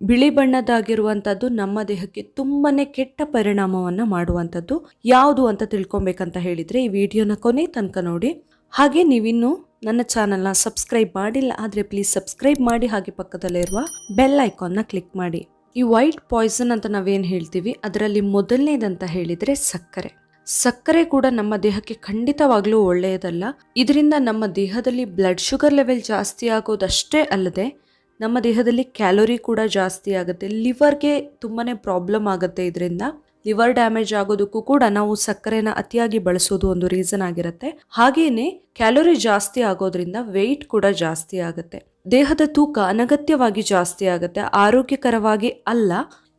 ಬಿಳಿ ಬಣ್ಣದಾಗಿರುವಂತದ್ದು ನಮ್ಮ ದೇಹಕ್ಕೆ ತುಂಬಾ ಕೆಟ್ಟ ಪರಿಣಾಮವನ್ನು ಮಾಡುವಂಥದ್ದು ಯಾವುದು ಅಂತ ತಿಳ್ಕೊಬೇಕಂತ ಹೇಳಿದರೆ ಈ ವಿಡಿಯೋನ ಕೊನೆ ತನಕ ನೋಡಿ. ಹಾಗೆ ನೀವಿನ್ನೂ ನನ್ನ ಚಾನಲ್ನ ಸಬ್ಸ್ಕ್ರೈಬ್ ಮಾಡಿಲ್ಲ ಆದರೆ ಪ್ಲೀಸ್ ಸಬ್ಸ್ಕ್ರೈಬ್ ಮಾಡಿ ಹಾಗೆ ಪಕ್ಕದಲ್ಲಿರುವ ಬೆಲ್ ಐಕಾನ್ನ ಕ್ಲಿಕ್ ಮಾಡಿ. ಈ ವೈಟ್ ಪಾಯ್ಸನ್ ಅಂತ ನಾವೇನು ಹೇಳ್ತೀವಿ? ಅದರಲ್ಲಿ ಮೊದಲನೇದಂತ ಹೇಳಿದರೆ ಸಕ್ಕರೆ. ಸಕ್ಕರೆ ಕೂಡ ನಮ್ಮ ದೇಹಕ್ಕೆ ಖಂಡಿತವಾಗ್ಲೂ ಒಳ್ಳೆಯದಲ್ಲ. ಇದರಿಂದ ನಮ್ಮ ದೇಹದಲ್ಲಿ ಬ್ಲಡ್ ಶುಗರ್ ಲೆವೆಲ್ ಜಾಸ್ತಿ ಆಗೋದಷ್ಟೇ ಅಲ್ಲದೆ ನಮ್ಮ ದೇಹದಲ್ಲಿ ಕ್ಯಾಲೋರಿ ಕೂಡ ಜಾಸ್ತಿ ಆಗುತ್ತೆ. ಲಿವರ್ಗೆ ತುಂಬಾ ಪ್ರಾಬ್ಲಮ್ ಆಗುತ್ತೆ ಇದರಿಂದ. ಲಿವರ್ ಡ್ಯಾಮೇಜ್ ಆಗೋದಕ್ಕೂ ಕೂಡ ನಾವು ಸಕ್ಕರೆನ ಅತಿಯಾಗಿ ಬಳಸೋದು ಒಂದು ರೀಸನ್ ಆಗಿರುತ್ತೆ. ಹಾಗೇನೆ ಕ್ಯಾಲೋರಿ ಜಾಸ್ತಿ ಆಗೋದ್ರಿಂದ ವೆಯ್ಟ್ ಕೂಡ ಜಾಸ್ತಿ ಆಗುತ್ತೆ. ದೇಹದ ತೂಕ ಅನಗತ್ಯವಾಗಿ ಜಾಸ್ತಿ ಆಗುತ್ತೆ. ಆರೋಗ್ಯಕರವಾಗಿ ಅಲ್ಲ,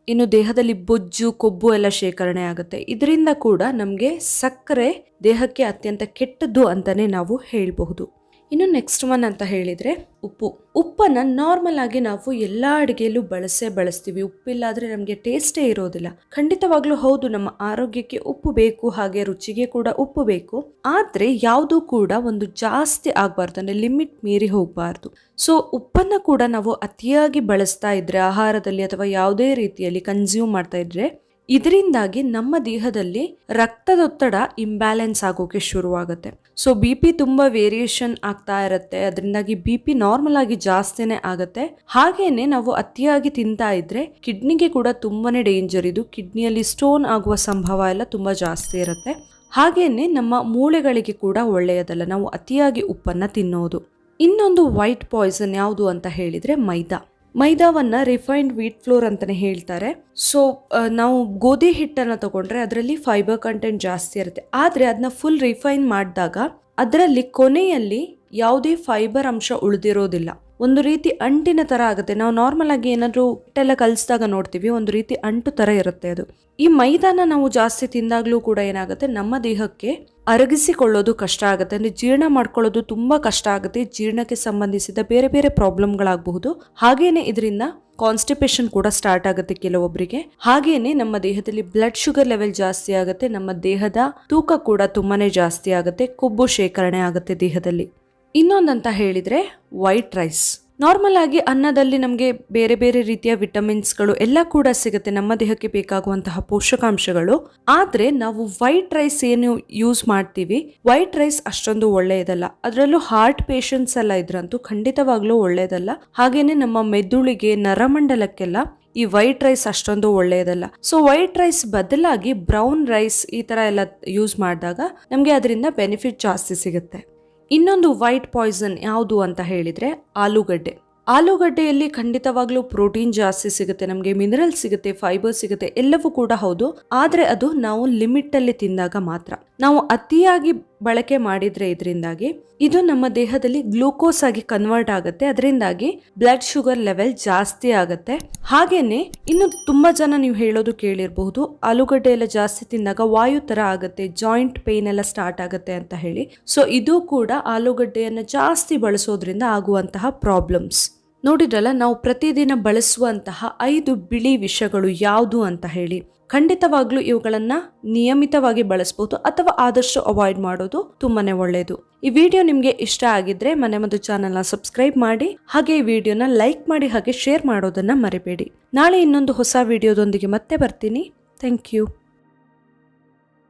ಇನ್ನು ದೇಹದಲ್ಲಿ ಬೊಜ್ಜು, ಕೊಬ್ಬು ಎಲ್ಲ ಶೇಖರಣೆ ಆಗುತ್ತೆ. ಇದರಿಂದ ಕೂಡ ನಮಗೆ ಸಕ್ಕರೆ ದೇಹಕ್ಕೆ ಅತ್ಯಂತ ಕೆಟ್ಟದ್ದು ಅಂತಲೇ ನಾವು ಹೇಳಬಹುದು. ಇನ್ನು ನೆಕ್ಸ್ಟ್ ಒನ್ ಅಂತ ಹೇಳಿದರೆ ಉಪ್ಪು. ಉಪ್ಪನ್ನು ನಾರ್ಮಲ್ ಆಗಿ ನಾವು ಎಲ್ಲ ಅಡುಗೆಯಲ್ಲೂ ಬಳಸೇ ಬಳಸ್ತೀವಿ. ಉಪ್ಪಿಲ್ಲಾದರೆ ನಮಗೆ ಟೇಸ್ಟೇ ಇರೋದಿಲ್ಲ. ಖಂಡಿತವಾಗ್ಲೂ ಹೌದು, ನಮ್ಮ ಆರೋಗ್ಯಕ್ಕೆ ಉಪ್ಪು ಬೇಕು, ಹಾಗೆ ರುಚಿಗೆ ಕೂಡ ಉಪ್ಪು ಬೇಕು. ಆದರೆ ಯಾವುದು ಕೂಡ ಒಂದು ಜಾಸ್ತಿ ಆಗಬಾರ್ದು, ಅಂದರೆ ಲಿಮಿಟ್ ಮೀರಿ ಹೋಗಬಾರ್ದು. ಸೊ ಉಪ್ಪನ್ನು ಕೂಡ ನಾವು ಅತಿಯಾಗಿ ಬಳಸ್ತಾ ಇದ್ದರೆ ಆಹಾರದಲ್ಲಿ ಅಥವಾ ಯಾವುದೇ ರೀತಿಯಲ್ಲಿ ಕನ್ಸ್ಯೂಮ್ ಮಾಡ್ತಾ ಇದ್ರೆ ಇದರಿಂದಾಗಿ ನಮ್ಮ ದೇಹದಲ್ಲಿ ರಕ್ತದೊತ್ತಡ ಇಂಬ್ಯಾಲೆನ್ಸ್ ಆಗೋಕೆ ಶುರುವಾಗುತ್ತೆ. ಸೊ ಬಿ ಪಿ ತುಂಬ ವೇರಿಯೇಷನ್ ಆಗ್ತಾ ಇರುತ್ತೆ. ಅದರಿಂದಾಗಿ ಬಿ ಪಿ ನಾರ್ಮಲ್ ಆಗಿ ಜಾಸ್ತಿನೇ ಆಗುತ್ತೆ. ಹಾಗೇನೆ ನಾವು ಅತಿಯಾಗಿ ತಿಂತಾ ಇದ್ರೆ ಕಿಡ್ನಿಗೆ ಕೂಡ ತುಂಬಾನೇ ಡೇಂಜರ್ ಇದು ಕಿಡ್ನಿಯಲ್ಲಿ ಸ್ಟೋನ್ ಆಗುವ ಸಂಭವ ಎಲ್ಲ ತುಂಬಾ ಜಾಸ್ತಿ ಇರುತ್ತೆ. ಹಾಗೇನೆ ನಮ್ಮ ಮೂಳೆಗಳಿಗೆ ಕೂಡ ಒಳ್ಳೆಯದಲ್ಲ. ನಾವು ಅತಿಯಾಗಿ ಉಪ್ಪನ್ನ ತಿನ್ನೋದು. ಇನ್ನೊಂದು ವೈಟ್ ಪಾಯ್ಸನ್ ಯಾವುದು ಅಂತ ಹೇಳಿದ್ರೆ ಮೈದಾ. ಮೈದಾವನ್ನ ರಿಫೈನ್ಡ್ ವೀಟ್ ಫ್ಲೋರ್ ಅಂತಾನೆ ಹೇಳ್ತಾರೆ. ಸೊ ನಾವು ಗೋಧಿ ಹಿಟ್ಟನ್ನು ತಗೊಂಡ್ರೆ ಅದರಲ್ಲಿ ಫೈಬರ್ ಕಂಟೆಂಟ್ ಜಾಸ್ತಿ ಇರುತ್ತೆ. ಆದರೆ ಅದನ್ನ ಫುಲ್ ರಿಫೈನ್ ಮಾಡಿದಾಗ ಅದರಲ್ಲಿ ಕೊನೆಯಲ್ಲಿ ಯಾವುದೇ ಫೈಬರ್ ಅಂಶ ಉಳಿದಿರೋದಿಲ್ಲ. ಒಂದು ರೀತಿ ಅಂಟಿನ ತರ ಆಗುತ್ತೆ. ನಾವು ನಾರ್ಮಲ್ ಆಗಿ ಏನಾದರೂ ಹಿಟ್ಟೆಲ್ಲ ಕಲಿಸಿದಾಗ ನೋಡ್ತೀವಿ, ಒಂದು ರೀತಿ ಅಂಟು ತರ ಇರುತ್ತೆ ಅದು. ಈ ಮೈದಾನ ನಾವು ಜಾಸ್ತಿ ತಿಂದಾಗ್ಲೂ ಕೂಡ ಏನಾಗುತ್ತೆ, ನಮ್ಮ ದೇಹಕ್ಕೆ ಅರಗಿಸಿಕೊಳ್ಳೋದು ಕಷ್ಟ ಆಗುತ್ತೆ. ಅಂದ್ರೆ ಜೀರ್ಣ ಮಾಡ್ಕೊಳ್ಳೋದು ತುಂಬಾ ಕಷ್ಟ ಆಗುತ್ತೆ. ಜೀರ್ಣಕ್ಕೆ ಸಂಬಂಧಿಸಿದ ಬೇರೆ ಬೇರೆ ಪ್ರಾಬ್ಲಮ್ಗಳಾಗಬಹುದು. ಹಾಗೇನೆ ಇದರಿಂದ ಕಾನ್ಸ್ಟಿಪೇಷನ್ ಕೂಡ ಸ್ಟಾರ್ಟ್ ಆಗುತ್ತೆ ಕೆಲವೊಬ್ಬರಿಗೆ ಹಾಗೇನೆ ನಮ್ಮ ದೇಹದಲ್ಲಿ ಬ್ಲಡ್ ಶುಗರ್ ಲೆವೆಲ್ ಜಾಸ್ತಿ ಆಗುತ್ತೆ. ನಮ್ಮ ದೇಹದ ತೂಕ ಕೂಡ ತುಂಬಾನೇ ಜಾಸ್ತಿ ಆಗುತ್ತೆ. ಕೊಬ್ಬು ಶೇಖರಣೆ ಆಗುತ್ತೆ ದೇಹದಲ್ಲಿ. ಇನ್ನೊಂದಂತ ಹೇಳಿದ್ರೆ ವೈಟ್ ರೈಸ್. ನಾರ್ಮಲ್ ಆಗಿ ಅನ್ನದಲ್ಲಿ ನಮಗೆ ಬೇರೆ ಬೇರೆ ರೀತಿಯ ವಿಟಮಿನ್ಸ್ಗಳು ಎಲ್ಲ ಕೂಡ ಸಿಗುತ್ತೆ ನಮ್ಮ ದೇಹಕ್ಕೆ ಬೇಕಾಗುವಂತಹ ಪೋಷಕಾಂಶಗಳು. ಆದ್ರೆ ನಾವು ವೈಟ್ ರೈಸ್ ಏನು ಯೂಸ್ ಮಾಡ್ತೀವಿ? ವೈಟ್ ರೈಸ್ ಅಷ್ಟೊಂದು ಒಳ್ಳೆಯದಲ್ಲ. ಅದರಲ್ಲೂ ಹಾರ್ಟ್ ಪೇಷಂಟ್ಸ್ ಎಲ್ಲ ಇದ್ರಂತೂ ಖಂಡಿತವಾಗ್ಲೂ ಒಳ್ಳೆಯದಲ್ಲ. ಹಾಗೇನೆ ನಮ್ಮ ಮೆದುಳಿಗೆ, ನರಮಂಡಲಕ್ಕೆಲ್ಲ ಈ ವೈಟ್ ರೈಸ್ ಅಷ್ಟೊಂದು ಒಳ್ಳೆಯದಲ್ಲ. ಸೊ ವೈಟ್ ರೈಸ್ ಬದಲಾಗಿ ಬ್ರೌನ್ ರೈಸ್ ಈ ತರ ಎಲ್ಲ ಯೂಸ್ ಮಾಡಿದಾಗ ನಮಗೆ ಅದರಿಂದ ಬೆನಿಫಿಟ್ ಜಾಸ್ತಿ ಸಿಗುತ್ತೆ. ಇನ್ನೊಂದು ವೈಟ್ ಪಾಯ್ಸನ್ ಯಾವುದು ಅಂತ ಹೇಳಿದ್ರೆ ಆಲೂಗಡ್ಡೆ. ಆಲೂಗಡ್ಡೆಯಲ್ಲಿ ಖಂಡಿತವಾಗ್ಲೂ ಪ್ರೋಟೀನ್ ಜಾಸ್ತಿ ಸಿಗುತ್ತೆ, ನಮಗೆ ಮಿನರಲ್ ಸಿಗುತ್ತೆ, ಫೈಬರ್ ಸಿಗುತ್ತೆ, ಎಲ್ಲವೂ ಕೂಡ ಹೌದು. ಆದರೆ ಅದು ನಾವು ಲಿಮಿಟ್ ಅಲ್ಲಿ ತಿಂದಾಗ ಮಾತ್ರ. ನಾವು ಅತಿಯಾಗಿ ಬಳಕೆ ಮಾಡಿದ್ರೆ ಇದರಿಂದಾಗಿ ಇದು ನಮ್ಮ ದೇಹದಲ್ಲಿ ಗ್ಲೂಕೋಸ್ ಆಗಿ ಕನ್ವರ್ಟ್ ಆಗುತ್ತೆ. ಅದರಿಂದಾಗಿ ಬ್ಲಡ್ ಶುಗರ್ ಲೆವೆಲ್ ಜಾಸ್ತಿ ಆಗುತ್ತೆ. ಹಾಗೇನೆ ಇನ್ನು ತುಂಬಾ ಜನ ನೀವು ಹೇಳೋದು ಕೇಳಿರಬಹುದು, ಆಲೂಗಡ್ಡೆ ಎಲ್ಲ ಜಾಸ್ತಿ ತಿಂದಾಗ ವಾಯು ತರ ಆಗುತ್ತೆ ಜಾಯಿಂಟ್ ಪೇನ್ ಎಲ್ಲ ಸ್ಟಾರ್ಟ್ ಆಗುತ್ತೆ ಅಂತ ಹೇಳಿ. ಸೊ ಇದು ಕೂಡ ಆಲೂಗಡ್ಡೆಯನ್ನು ಜಾಸ್ತಿ ಬಳಸೋದ್ರಿಂದ ಆಗುವಂತಹ ಪ್ರಾಬ್ಲಮ್ಸ್ ನೋಡಿದ್ರಲ್ಲ, ನಾವು ಪ್ರತಿದಿನ ಬಳಸುವಂತಹ ಐದು ಬಿಳಿ ವಿಷಗಳು ಯಾವುದು ಅಂತ ಹೇಳಿ. ಖಂಡಿತವಾಗ್ಲೂ ಇವುಗಳನ್ನ ನಿಯಮಿತವಾಗಿ ಬಳಸಬಹುದು ಅಥವಾ ಆದಷ್ಟು ಅವಾಯ್ಡ್ ಮಾಡೋದು ತುಂಬಾನೇ ಒಳ್ಳೆಯದು ಈ ವಿಡಿಯೋ ನಿಮಗೆ ಇಷ್ಟ ಆಗಿದ್ರೆ ಮನೆ ಮತ್ತು ಚಾನೆಲ್ನ ಸಬ್ಸ್ಕ್ರೈಬ್ ಮಾಡಿ, ಹಾಗೆ ಈ ವಿಡಿಯೋನ ಲೈಕ್ ಮಾಡಿ, ಹಾಗೆ ಶೇರ್ ಮಾಡೋದನ್ನ ಮರಿಬೇಡಿ. ನಾಳೆ ಇನ್ನೊಂದು ಹೊಸ ವಿಡಿಯೋದೊಂದಿಗೆ ಮತ್ತೆ ಬರ್ತೀನಿ. Thank you